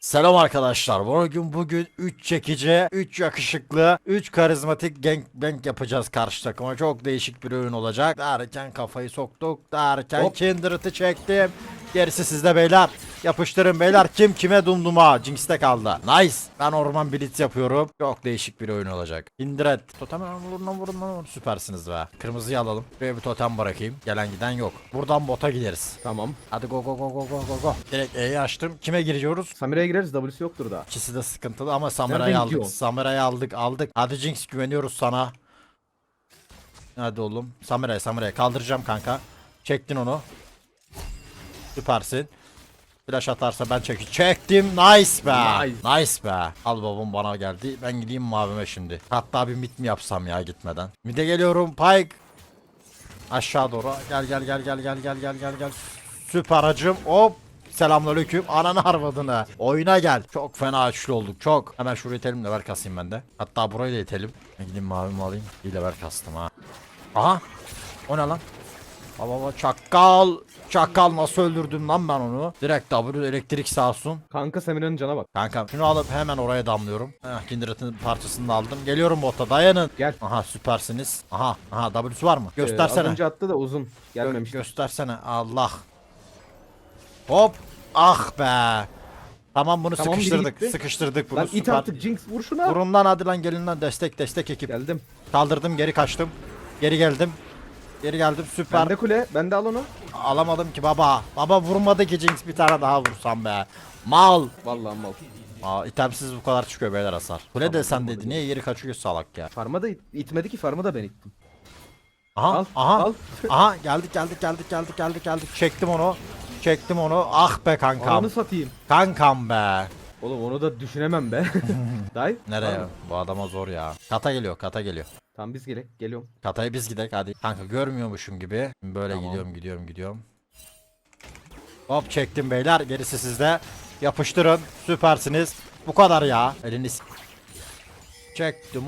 Selam arkadaşlar. Bugün bugün 3 çekici, 3 yakışıklı, 3 karizmatik gangbang yapacağız karşı takıma. Çok değişik bir oyun olacak. Derken kafayı soktuk. Derken Hop. Kindred'ı çektim. Gerisi sizde beyler. Yapıştırın beyler. Kim kime dumduma. Jinx'te kaldı. Nice. Ben orman blitz yapıyorum. Çok değişik bir oyun olacak. Kindred. Totem vurun lan vurun lan. Süpersiniz be. Kırmızıyı alalım. Buraya bir totem bırakayım. Gelen giden yok. Buradan bota gideriz. Tamam. Hadi go go go go go go go. Direkt E'yi açtım. Kime giriyoruz? Samira'ya gireriz. W'si yoktur daha. İkisi de sıkıntılı ama Samira'yı Nereden aldık. gidiyor? Samira'yı aldık aldık. Hadi Jinx güveniyoruz sana. Hadi oğlum. Samira'ya Samira'ya kaldıracağım kanka. Çektin onu. Süpersin. Flash atarsa ben çek çektim. Nice be. Nice. Nice be. Al babam bana geldi. Ben gideyim mavime şimdi. Hatta bir mid mi yapsam ya gitmeden. Mid'e geliyorum. Pike. Aşağı doğru. Gel gel gel gel gel gel gel gel gel. Süper hacım. Hop. Selamünaleyküm. Ananı harvadını. Oyuna gel. Çok fena üçlü olduk. Çok. Hemen şurayı itelim lever kasayım ben de. Hatta burayı da itelim. Gideyim mavimi alayım. Bir lever kastım ha. Aha. O ne lan? Baba çakal. Çakal nasıl öldürdüm lan ben onu? Direkt W elektrik sağ olsun. Kanka Samira'nın cana bak. Kanka şunu alıp hemen oraya damlıyorum. Heh, Kindred'in parçasını da aldım. Geliyorum bota dayanın. Gel. Aha süpersiniz. Aha aha W'su var mı? Ee, Göstersene. az önce attı da uzun. Gelmemiş. Göstersene Allah. Hop. Ah be. Tamam bunu Tamam, biri sıkıştırdık. gitti. Sıkıştırdık bunu Lan it süper. artık Jinx vur şuna. Vurun lan hadi lan gelin lan destek destek ekip. Geldim. Kaldırdım geri kaçtım. Geri geldim. Geri geldim süper. Bende kule. Bende al onu. Alamadım ki baba. Baba vurmadı ki Jinx bir tane daha vursam be. Mal. Vallahi mal. Aa itemsiz bu kadar çıkıyor beyler hasar. Kule Tamam, de sen dedi. Niye yeri kaçıyor salak ya. Farma da it- itmedi ki farma da ben ittim. Aha Al, aha. al. aha geldik geldik geldik geldik geldik geldik. Çektim onu. Çektim onu. Ah be kankam. Ananı satayım. Kankam be. Oğlum onu da düşünemem be. Dive. Nereye? Bu adama zor ya. Kata geliyor, kata geliyor. Tamam biz gelek. Geliyorum. Kataya biz gidelim hadi. Kanka görmüyormuşum gibi. Böyle Tamam. gidiyorum, gidiyorum, gidiyorum. Hop çektim beyler. Gerisi sizde. Yapıştırın. Süpersiniz. Bu kadar ya. Eliniz. Çektim.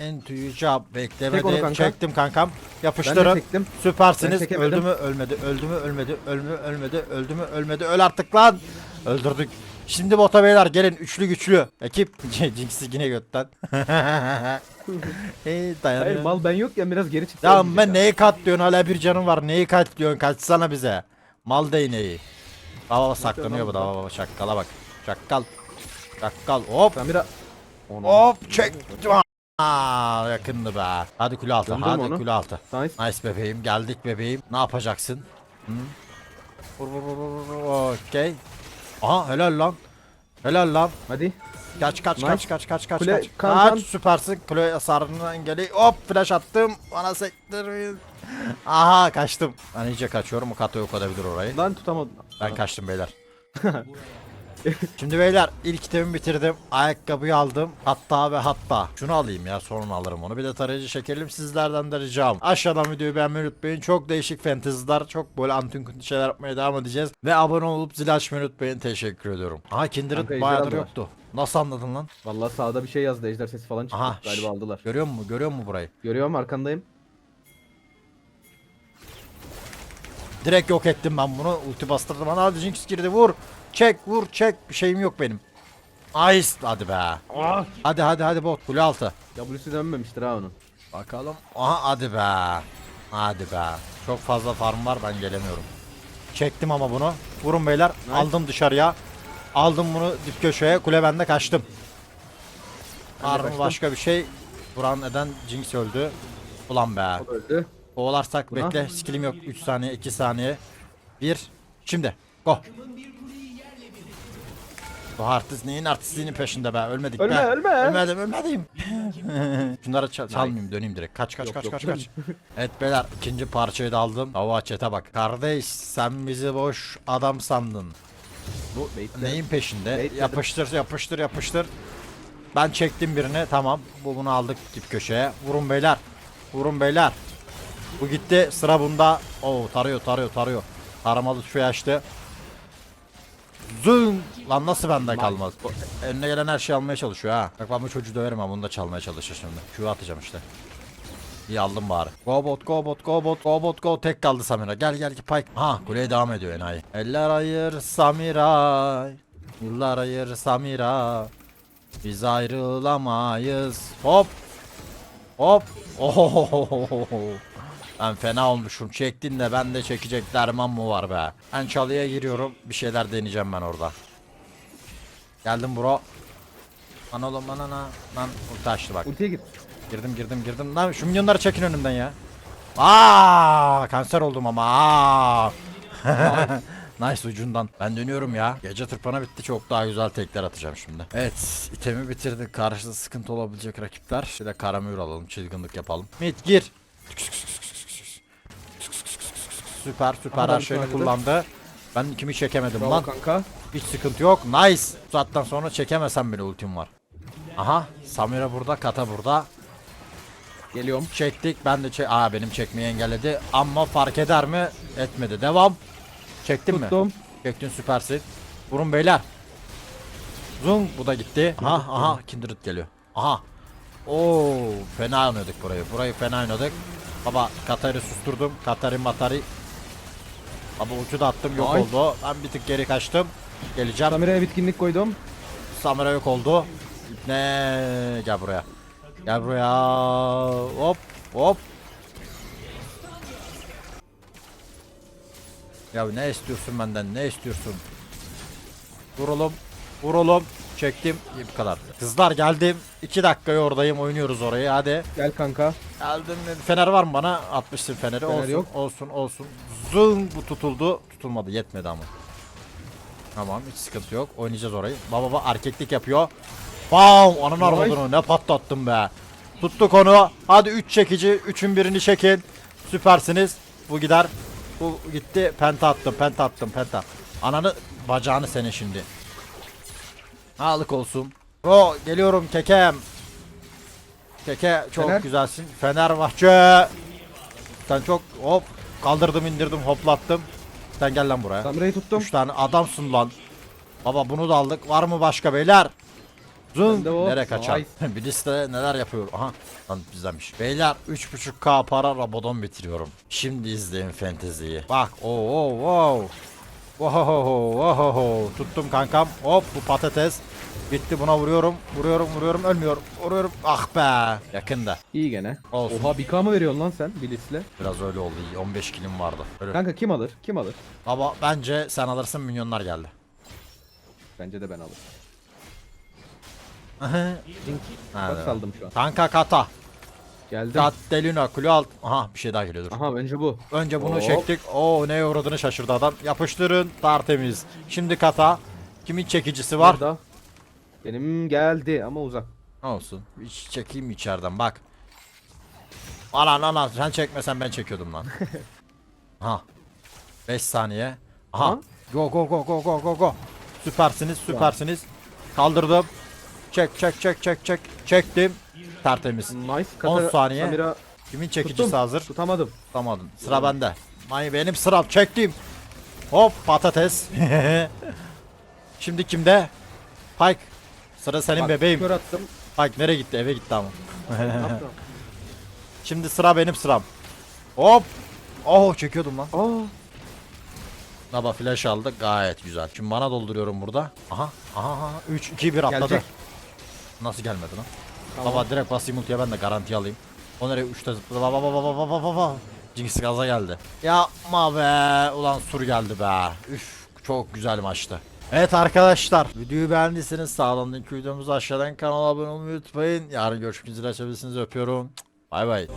Into you job. Çek onu Beklemedi. kanka. Çektim kankam. Ben de Yapıştırın. çektim. Süpersiniz. Ben çekemedim. Öldü mü ölmedi. Öldü mü ölmedi. Öldü mü ölmedi. Öldü mü ölmedi. Öl artık lan. Öldürdük. Şimdi bota beyler gelin. Üçlü güçlü. Ekip. Jinx'i yine götten. hey dayanıyor. Hayır mal ben yok ya biraz geri çıktı. Ya ben neyi katlıyorsun hala bir canın var neyi katlıyorsun kaçsana bize Mal değneği Baba baba saklanıyor bu da baba baba çakkala bak Çakkal Çakkal hop Samira. Onu. hop çek Aa, yakındı be Hadi kule altı Döndüm hadi onu. kule altı Nice. Nice bebeğim geldik bebeğim ne yapacaksın Hı? Vur vur vur vur vur okey Aha helal lan Helal lan Hadi. Kaç kaç Nice. kaç kaç kaç kaç Kule, kaç. kan, kaç kan. süpersin. Kule hasarını engeli. Hop flash attım. Bana sektirmeyin. Aha kaçtım. Ben iyice kaçıyorum. O kata yok edebilir orayı. Lan tutamadım. Ben kaçtım beyler. Şimdi beyler ilk itemimi bitirdim. Ayakkabıyı aldım. Hatta ve hatta. Şunu alayım ya sonra alırım onu. Bir de tarayıcı şekerim sizlerden de ricam. Aşağıdan videoyu beğenmeyi unutmayın. Çok değişik fanteziler. Çok böyle antin kuntin şeyler yapmaya devam edeceğiz. Ve abone olup zil açmayı unutmayın. Teşekkür ediyorum. Aha Kindred Kanka, bayağıdır yoktu. Nasıl anladın lan? Vallahi sağda bir şey yazdı. Ejder sesi falan çıktı. Aha. Galiba aldılar. Görüyor musun? Görüyor musun burayı? Görüyorum arkandayım. Direkt yok ettim ben bunu. Ulti bastırdım. Bana hadi Jinx girdi. Vur. Çek vur çek. Bir şeyim yok benim. Ice. Hadi be. Ah. Hadi hadi hadi bot. Kule altı. W'si dönmemiştir ha onun. Bakalım. Aha hadi be. Hadi be. Çok fazla farm var ben gelemiyorum. Çektim ama bunu. Vurun beyler. Nice. Aldım dışarıya. Aldım bunu dip köşeye. Kule bende kaçtım. Ben de Var mı başka bir şey? Vuran eden Jinx öldü. Ulan be. O öldü. Kovalarsak Buna. bekle. Skillim yok. 3 saniye, 2 saniye. 1. Şimdi. Go. Bu artist neyin artistliğinin peşinde be. Ölmedik Ölme, be. ölme. Ölmedim ölmedim. Şunları çal- çalmayayım döneyim direkt. Kaç kaç Yok, kaç yok, kaç kaç. evet beyler ikinci parçayı da aldım. Hava çete bak. Kardeş sen bizi boş adam sandın. Bu Bekle. neyin peşinde? Bekledim. Yapıştır yapıştır yapıştır. Ben çektim birini tamam. Bu bunu aldık dip köşeye. Vurun beyler. Vurun beyler. Bu gitti sıra bunda. Oo tarıyor tarıyor tarıyor. Taramalı tüfeği açtı. Zın! Lan nasıl benden kalmaz? Bu Önüne gelen her şeyi almaya çalışıyor ha. Bak ben bu çocuğu döverim ha bunu da çalmaya çalışır şimdi. Q atacağım işte. İyi aldım bari. Go bot go bot go bot go bot go tek kaldı Samira. Gel gel ki Pike. Ha kuleye devam ediyor enayi. Eller ayır Samira. Yıllar ayır Samira. Biz ayrılamayız. Hop. Hop. Ohohohoho. Ben fena olmuşum. Çektin de ben de çekecek derman mı var be? Ben çalıya giriyorum. Bir şeyler deneyeceğim ben orada. Geldim bro. Lan oğlum lan lan ulti açtı bak. Ultiye git. Girdim girdim girdim. Lan şu minyonları çekin önümden ya. Aa kanser oldum ama. Aa. nice ucundan. Ben dönüyorum ya. Gece tırpana bitti. Çok daha güzel tekler atacağım şimdi. Evet. itemi bitirdik. Karşıda sıkıntı olabilecek rakipler. Bir de karamür alalım. Çılgınlık yapalım. Mid gir. Süper süper Adam her şeyini kullandı. Ben kimi çekemedim Bravo lan. kanka. Hiç sıkıntı yok. Nice. Bu saatten sonra çekemesem bile ultim var. Aha. Samira burada. Kata burada. Geliyorum. Çektik. Ben de çek... Aa benim çekmeyi engelledi. Ama fark eder mi? Etmedi. Devam. Çektin mi? Tuttum. Çektin süpersin. Vurun beyler. Zung bu da gitti. Aha aha Kindred geliyor. Aha. Oo fena oynadık burayı. Burayı fena oynadık. Baba Katar'ı susturdum. Katar'ı Matari. Baba ucu da attım yok Nice. oldu. Ben bir tık geri kaçtım. Geleceğim. Kameraya bitkinlik koydum. Samira yok oldu. Ne gel buraya. Gel buraya. Hop hop. Ya ne istiyorsun benden? Ne istiyorsun? Vuralım. Vuralım. Çektim. İyi bu kadar. Kızlar geldim. 2 dakikaya oradayım. Oynuyoruz orayı. Hadi. Gel kanka. Geldim. Fener var mı bana? Atmışsın feneri. Fener olsun, yok. olsun, olsun. Zın bu tutuldu. Tutulmadı. Yetmedi ama. Tamam hiç sıkıntı yok. Oynayacağız orayı. Baba baba erkeklik yapıyor. Bam! Ananı arvadını ne patlattım be. Tuttuk onu. Hadi 3 çekici. 3'ün birini çekin. Süpersiniz. Bu gider. Bu gitti. Penta attım. Penta attım. Penta. Ananı bacağını senin şimdi. Sağlık olsun. Bro geliyorum kekem. Keke çok Fener. güzelsin. Fenerbahçe. Sen çok hop kaldırdım indirdim hoplattım. Sen gel lan buraya. Kamerayı tuttum. 3 tane adamsın lan. Baba bunu da aldık. Var mı başka beyler? O. Nereye kaçar? Bir liste neler yapıyor. Aha. Lan bizdenmiş. Beyler 3.5k para Rabadon bitiriyorum. Şimdi izleyin fanteziyi. Bak. Oo oo wow. Wow, wow, tuttum kankam. Hop bu patates. Gitti buna vuruyorum. Vuruyorum vuruyorum ölmüyor. Vuruyorum. Ah be. Yakında. İyi gene. Olsun. Oha bir K mı veriyorsun lan sen Bilis'le? Biraz öyle oldu. iyi. 15 kilim vardı. Öyle. Kanka kim alır? Kim alır? Baba bence sen alırsın minyonlar geldi. Bence de ben alırım. Hadi Bak saldım şu an. Kanka kata. Geldim. Gattelina kule alt. Aha bir şey daha geliyor dur. Aha önce bu. Önce bunu Hop. çektik. Oo ne uğradığını şaşırdı adam. Yapıştırın. Tertemiz. Şimdi kata. Kimin çekicisi var? Burada. Benim geldi ama uzak. Olsun. Hiç çekeyim içeriden bak. Anan anan sen çekmesen ben çekiyordum lan. ha. 5 saniye. Aha. Aha. Go go go go go go go. Süpersiniz süpersiniz. Kaldırdım. Çek çek çek çek çek. Çektim. Tertemiz. Nice. 10 saniye. Samira Kimin çekicisi tuttum. hazır? Tutamadım. Tutamadın. Sıra bende. May benim sıram. Çektim. Hop patates. Şimdi kimde? Pike. Sıra senin Bak, bebeğim. Kör attım. Pike nereye gitti? Eve gitti ama. Şimdi sıra benim sıram. Hop. Oh çekiyordum lan. Aa. Baba flash aldı. Gayet güzel. Şimdi bana dolduruyorum burada. Aha. Aha. aha. 3 2 1 atladı. Gelecek. Nasıl gelmedi lan? Tamam. Baba direkt basayım ultiye ben de garanti alayım. O nereye 3'te zıpladı. Baba baba baba baba baba. Jinx gaza geldi. Yapma be. Ulan sur geldi be. Üf çok güzel maçtı. Evet arkadaşlar videoyu beğendiyseniz sağdan link videomuzu aşağıdan kanala abone olmayı unutmayın. Yarın görüşmek üzere açabilirsiniz öpüyorum. Bay bay.